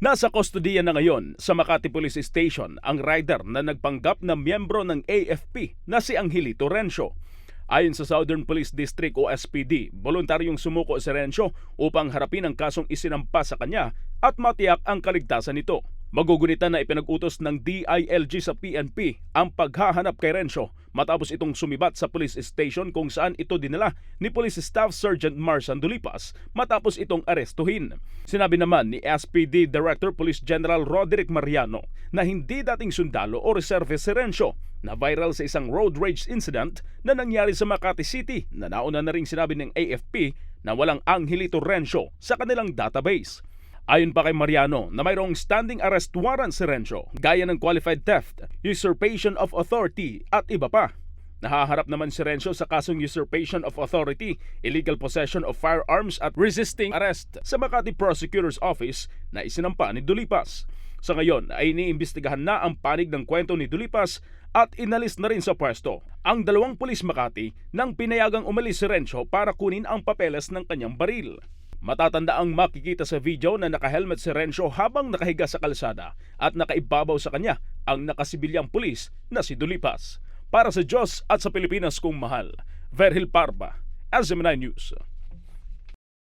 Nasa kustodiya na ngayon sa Makati Police Station ang rider na nagpanggap na miyembro ng AFP na si Angelito Rencio. Ayon sa Southern Police District o SPD, voluntaryong sumuko si Rencio upang harapin ang kasong isinampa sa kanya at matiyak ang kaligtasan nito. Magugunitan na ipinag-utos ng DILG sa PNP ang paghahanap kay Rencio matapos itong sumibat sa police station kung saan ito dinala ni Police Staff Sergeant Marsan Dulipas matapos itong arestuhin. Sinabi naman ni SPD Director Police General Roderick Mariano na hindi dating sundalo o reserve si Rencio na viral sa isang road rage incident na nangyari sa Makati City na nauna na ring sinabi ng AFP na walang Angelito Rencio sa kanilang database. Ayon pa kay Mariano na mayroong standing arrest warrant si Rencio gaya ng qualified theft, usurpation of authority at iba pa. Nahaharap naman si Rencio sa kasong usurpation of authority, illegal possession of firearms at resisting arrest sa Makati Prosecutor's Office na isinampa ni Dulipas. Sa ngayon ay iniimbestigahan na ang panig ng kwento ni Dulipas at inalis na rin sa pwesto ang dalawang pulis Makati nang pinayagang umalis si Rencio para kunin ang papeles ng kanyang baril. Matatanda ang makikita sa video na nakahelmet si Rencio habang nakahiga sa kalsada at nakaibabaw sa kanya ang nakasibilyang pulis na si Dulipas. Para sa Diyos at sa Pilipinas kong mahal, Verhil Parba, SMNI News.